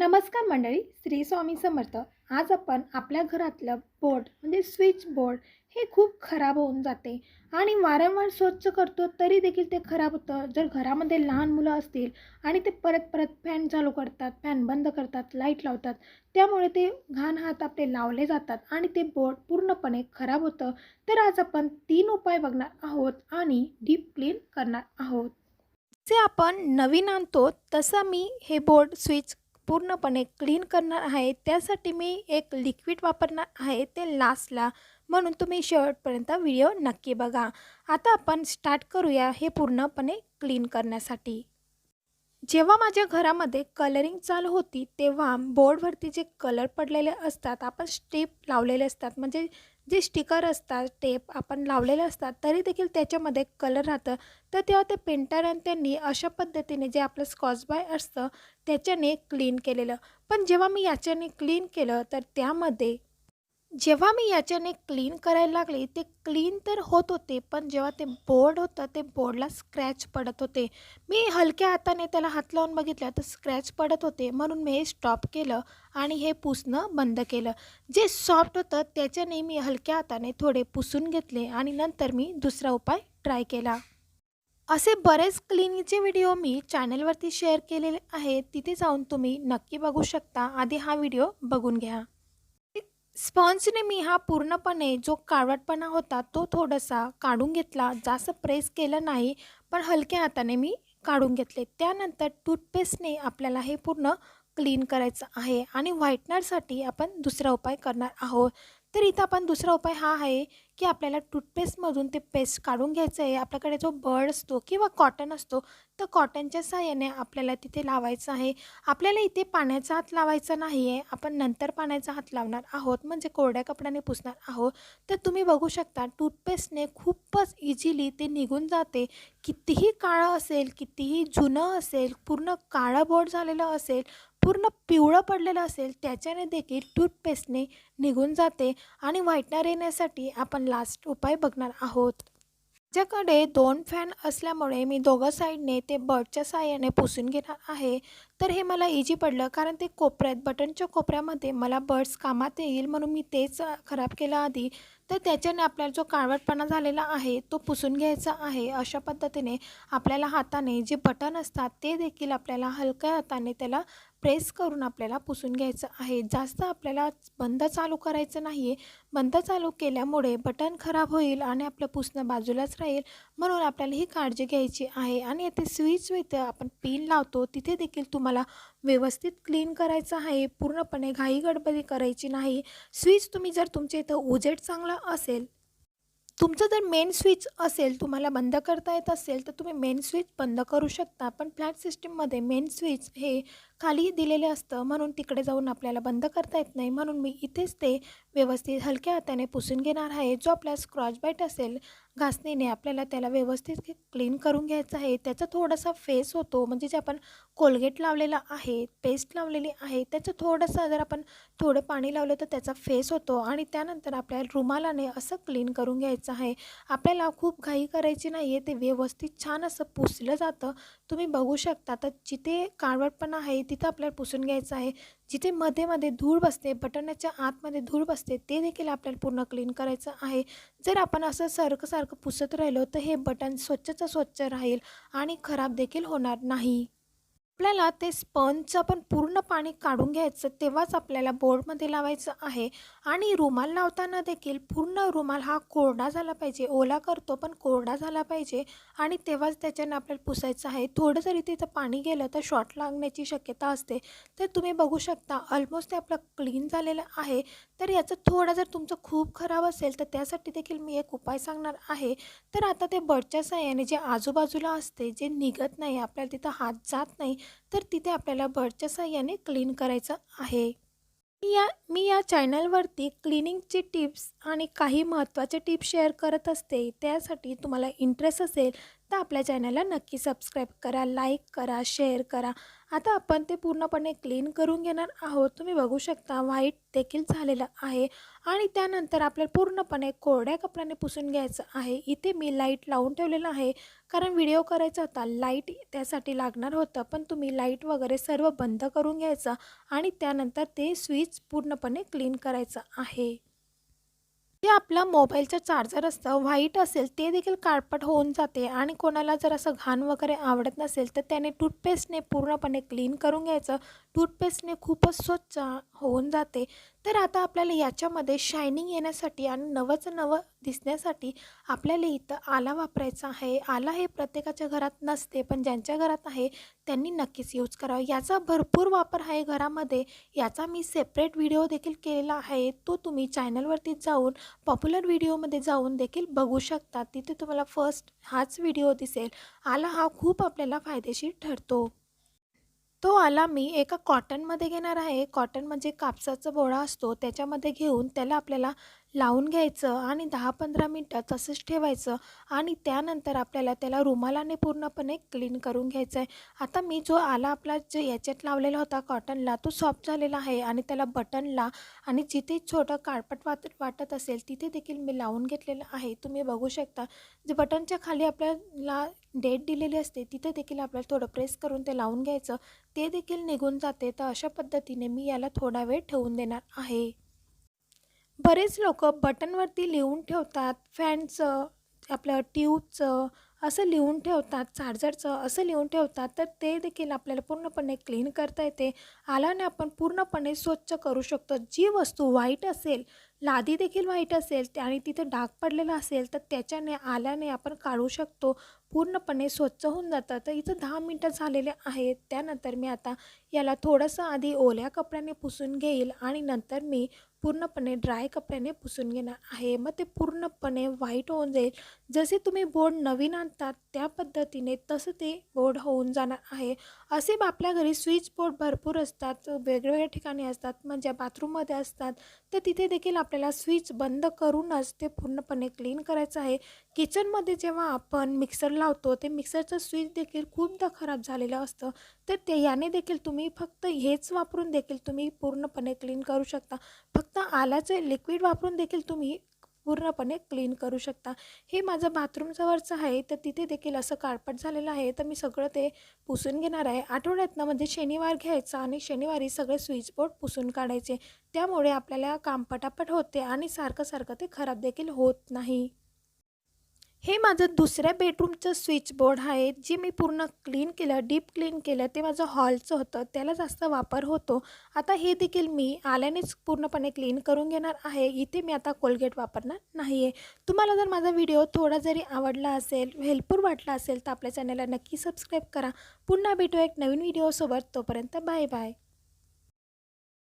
नमस्कार मंडळी श्री स्वामी समर्थ. आज आपण आपल्या घरातलं बोर्ड म्हणजे स्विच बोर्ड हे खूप खराब होऊन जाते. आणि वारंवार स्वच्छ करतो तरी देखील ते खराब होतं. जर घरामध्ये लहान मुलं असतील आणि ते परत परत फॅन चालू करतात फॅन बंद करतात लाइट लावतात त्यामुळे ते घाण हात आपले लावले जातात आणि ते बोर्ड पूर्णपणे खराब होतं. तर आज आपण तीन उपाय बघणार आहोत आणि डीप क्लीन करणार आहोत. जे आपण नवीन आणतो तसं मी हे बोर्ड स्विच पूर्णपणे क्लीन करणार आहे. त्यासाठी मी एक लिक्विड वापरणार आहे ते लास्टला म्हणून तुम्ही शेवटपर्यंत व्हिडिओ नक्की बघा. आता आपण स्टार्ट करूया हे पूर्णपणे क्लीन करण्यासाठी. जेव्हा माझ्या घरामध्ये कलरिंग चालू होती तेव्हा बोर्डवरती जे कलर पडलेले असतात आपण स्टेप लावलेले असतात. म्हणजे जे स्टिकर असतात टेप आपण लावलेले असतात तरी देखील त्याच्यामध्ये कलर राहतं. तर तेव्हा ते पेंटर आणि त्यांनी अशा पद्धतीने जे आपलं स्कॉचबाय असतं त्याच्याने क्लीन केलेलं. पण जेव्हा मी याच्याने क्लीन केलं तर त्यामध्ये जेव्हा मी याच्याने क्लीन करायला लागले ते क्लीन तर होत होते पण जेव्हा ते बोर्ड होतं ते बोर्डला स्क्रॅच पडत होते. मी हलक्या हाताने त्याला हात लावून बघितलं तर स्क्रॅच पडत होते. म्हणून मी हे स्टॉप केलं आणि हे पुसणं बंद केलं. जे सॉफ्ट होतं त्याच्याने मी हलक्या हाताने थोडे पुसून घेतले आणि नंतर मी दुसरा उपाय ट्राय केला. असे बरेच क्लिनिंगचे व्हिडिओ मी चॅनलवरती शेअर केलेले आहेत. तिथे जाऊन तुम्ही नक्की बघू शकता. आधी हा व्हिडिओ बघून घ्या. स्पॉन्जने मी हा पूर्णपणे जो काळवटपणा होता तो थोडासा काढून घेतला. जास्त प्रेस केलं नाही पण हलक्या हाताने मी काढून घेतले. त्यानंतर टूथपेस्टने आपल्याला हे पूर्ण क्लीन करायचं आहे आणि व्हाईटनरसाठी आपण दुसरा उपाय करणार आहोत. तर इथं आपण दुसरा उपाय हा आहे की आपल्याला टूथपेस्टमधून ते पेस्ट काढून घ्यायचं आहे. आपल्याकडे जो बर्ड असतो किंवा कॉटन असतो तर कॉटनच्या साह्याने आपल्याला तिथे लावायचं आहे. आपल्याला इथे पाण्याचा हात लावायचा नाही आहे आपण नंतर पाण्याचा हात लावणार आहोत म्हणजे कोरड्या कपड्याने पुसणार आहोत. तर तुम्ही बघू शकता टूथपेस्टने खूपच इझिली ते निघून जाते. कितीही काळं असेल कितीही जुनं असेल पूर्ण काळं बोर्ड झालेलं असेल पूर्ण पिवळं पडलेलं असेल त्याच्याने देखील टूथपेस्टने निघून जाते आणि व्हाईटनर येण्यासाठी आपण लास्ट उपाय बघणार आहोत. माझ्याकडे दोन फॅन असल्यामुळे मी दोघं साईडने ते बर्डच्या साह्याने पुसून घेणार आहे. तर हे मला इजी पडलं कारण ते कोपऱ्यात बटनच्या कोपऱ्यामध्ये मला बर्ड्स कामात येईल म्हणून मी तेच खराब केलं आधी. तर त्याच्याने आपल्याला जो काळवटपणा झालेला आहे तो पुसून घ्यायचा आहे. अशा पद्धतीने आपल्याला हाताने जे बटन असतात ते देखील आपल्याला हलक्या हाताने त्याला प्रेस करून आपल्याला पुसून घ्यायचं आहे. जास्त आपल्याला बंद चालू करायचं नाही आहे बंद चालू केल्यामुळे बटन खराब होईल आणि आपलं पुसणं बाजूलाच राहील. म्हणून आपल्याला ही काळजी घ्यायची आहे आणि येथे स्विच विथ आपण पिन लावतो. तिथे देखील तुम्हाला व्यवस्थित क्लीन करायचं आहे. पूर्णपणे घाई गडबडी करायची नाही. स्विच तुम्ही जर तुमच्या इथं उजेड चांगला असेल तुमचं जर मेन स्विच असेल तुम्हाला बंद करता येत असेल तर तुम्ही मेन स्विच बंद करू शकता. पण फ्लॅट सिस्टीममध्ये मेन स्विच हे खालीही दिलेले असतं. म्हणून तिकडे जाऊन आपल्याला बंद करता येत नाही. म्हणून मी इथेच ते व्यवस्थित हलक्या हाताने पुसून घेणार आहे. जो आपला स्क्रॉच बाईट असेल घासणीने आपल्याला त्याला व्यवस्थित क्लीन करून घ्यायचं आहे. त्याचा थोडासा फेस होतो. म्हणजे जे आपण कोलगेट लावलेला आहे पेस्ट लावलेली आहे त्याचं थोडंसं जर आपण थोडं पाणी लावलं तर त्याचा फेस होतो. आणि त्यानंतर आपल्याला रुमालाने असं क्लीन करून घ्यायचं आहे. आपल्याला खूप घाई करायची नाही आहे ते व्यवस्थित छान असं पुसलं जातं. तुम्ही बघू शकता. तर जिथे काळवटपणा आहे तिथं आपल्याला पुसून घ्यायचं आहे. जिथे मध्ये मध्ये धूळ बसते बटनाच्या आतमध्ये धूळ बसते ते देखील आपल्याला पूर्ण क्लीन करायचं आहे. जर आपण असं सारखं सारखं पुसत राहिलो तर हे बटन स्वच्छचं स्वच्छ राहील आणि खराब देखील होणार नाही. आपल्याला ते स्पंजचं पण पूर्ण पाणी काढून घ्यायचं तेव्हाच आपल्याला बोर्डमध्ये लावायचं आहे. आणि रुमाल लावताना देखील पूर्ण रुमाल हा कोरडा झाला पाहिजे. ओला करतो पण कोरडा झाला पाहिजे. आणि तेव्हाच त्याच्यानं आपल्याला पुसायचं आहे. थोडं जरी तिथं पाणी गेलं तर शॉर्ट लागण्याची शक्यता असते. तर तुम्ही बघू शकता ऑलमोस्ट ते आपलं क्लीन झालेलं आहे. तर याचं थोडं जर तुमचं खूप खराब असेल तर त्यासाठी देखील मी एक उपाय सांगणार आहे. तर आता ते बर्डच्या साह्याने जे आजूबाजूला असते जे निघत नाही आपल्याला तिथं हात जात नाही तर तिथे आपल्याला बर्डच्या साह्याने क्लीन करायचं आहे. मी या मी या चॅनलवरती क्लिनिंगचे टिप्स आणि काही महत्त्वाचे टिप्स शेअर करत असते त्यासाठी तुम्हाला इंटरेस्ट असेल तर आपल्या चॅनलला नक्की सबस्क्राईब करा लाईक करा शेअर करा आता आपण ते पूर्णपणे क्लीन करून घेणार आहोत. तुम्ही बघू शकता व्हाईट देखील झालेलं आहे. आणि त्यानंतर आपल्याला पूर्णपणे कोरड्या कपड्याने पुसून घ्यायचं आहे. इथे मी लाइट लावून ठेवलेलं आहे. कारण व्हिडिओ करायचा होता लाइट त्यासाठी लागणार होतं. पण तुम्ही लाइट वगैरे सर्व बंद करून घ्यायचं आणि त्यानंतर ते स्विच पूर्णपणे क्लीन करायचं आहे. जे आपला मोबाईलचा चार्जर असतं व्हाईट असेल ते देखील काळपट होऊन जाते आणि कोणाला जर असं घाण वगैरे आवडत नसेल तर त्याने टूथपेस्टने पूर्णपणे क्लीन करून घ्यायचं. टूथपेस्टने खूपच स्वच्छ होऊन जाते. तर आता आपल्याला याच्यामध्ये शायनिंग येण्यासाठी आणि नवंचं नवं दिसण्यासाठी आपल्याला इथं आला वापरायचा आहे. आला हे प्रत्येकाच्या घरात नसते पण ज्यांच्या घरात आहे त्यांनी नक्कीच यूज करावं. याचा भरपूर वापर आहे घरामध्ये. याचा मी सेपरेट व्हिडिओ देखील केलेला आहे. तो तुम्ही चॅनलवरती जाऊन पॉप्युलर व्हिडिओमध्ये जाऊन देखील बघू शकता. तिथे तुम्हाला फर्स्ट हाच व्हिडिओ दिसेल. आला हा खूप आपल्याला फायदेशीर ठरतो. तो आला मी एका कॉटनमध्ये घेणार आहे. कॉटन म्हणजे कापसाचा बोळा असतो त्याच्यामध्ये घेऊन त्याला आपल्याला लावून घ्यायचं आणि दहा पंधरा मिनटं तसंच ठेवायचं आणि त्यानंतर आपल्याला त्याला रुमालाने पूर्णपणे क्लीन करून घ्यायचं आहे आता मी जो आला आपला जे याच्यात लावलेला होता कॉटनला तो सॉफ्ट झालेला आहे आणि त्याला बटनला आणि जिथे छोटं काळपट वाट वाटत असेल तिथे देखील मी लावून घेतलेलं आहे. तुम्ही बघू शकता जे बटनच्या खाली आपल्याला डेट दिलेली असते तिथे देखील आपल्याला थोडं प्रेस करून ते लावून घ्यायचं. ते देखील निघून जाते तर अशा पद्धतीने मी याला थोडा वेळ ठेवून देणार आहे. बरेच लोक बटनवरती लिहून ठेवतात फॅनचं आपलं ट्यूबचं असं लिहून ठेवतात चार्जरचं असं लिहून ठेवतात. तर ते देखील आपल्याला पूर्णपणे क्लीन करता येते. आल्याने आपण पूर्णपणे स्वच्छ करू शकतो. जी वस्तू वाईट असेल लादी देखील वाईट असेल आणि तिथे डाग पडलेला असेल तर त्याच्याने आल्याने आपण काढू शकतो. पूर्णपणे स्वच्छ होऊन जातं. तर इथं दहा मिनटं झालेले आहेत. त्यानंतर मी आता याला थोडंसं आधी ओल्या कपड्याने पुसून घेईल आणि नंतर मी पूर्णपणे ड्राय कपड्याने पुसून घेणार आहे. मग ते पूर्णपणे व्हाईट होऊन जाईल. जसे तुम्ही बोर्ड नवीन आणतात त्या पद्धतीने तसं ते बोर्ड होऊन जाणार आहे. असे आपल्या घरी स्विच बोर्ड भरपूर असतात वेगवेगळ्या ठिकाणी असतात म्हणजे बाथरूममध्ये असतात तर तिथे देखील आपल्याला स्विच बंद करूनच ते पूर्णपणे क्लीन करायचं आहे. किचनमध्ये जेव्हा आपण मिक्सर लावतो ते मिक्सरचं स्विच देखील खूपदा खराब झालेलं असतं. तर ते याने देखील तुम्ही फक्त हेच वापरून देखील तुम्ही पूर्णपणे क्लीन करू शकता. फक्त आल्याचे लिक्विड वापरून देखील तुम्ही पूर्णपणे क्लीन करू शकता. हे माझं बाथरूमजवळचं आहे तर तिथे देखील असं काळपट झालेलं आहे तर मी सगळं ते पुसून घेणार आहे. आठवड्यातनं म्हणजे शनिवार घ्यायचा आणि शनिवारी सगळे स्विचबोर्ड पुसून काढायचे. त्यामुळे आपल्याला काम पटापट होते आणि सारखं सारखं ते खराब देखील होत नाही. हे माझं दुसऱ्या बेडरूमचं स्विच बोर्ड आहे जे मी पूर्ण क्लीन केलं डीप क्लीन केलं. ते माझं हॉलचं होतं. त्याला जास्त वापर होतो. आता हे देखील मी आल्यानेच पूर्णपणे क्लीन करून घेणार आहे. इथे मी आता कोलगेट वापरणार नाही आहे तुम्हाला जर माझा व्हिडिओ थोडा जरी आवडला असेल हेल्पफुल वाटला असेल तर आपल्या चॅनलला नक्की सबस्क्राईब करा. पुन्हा भेटू एक नवीन व्हिडिओसोबत तोपर्यंत बाय बाय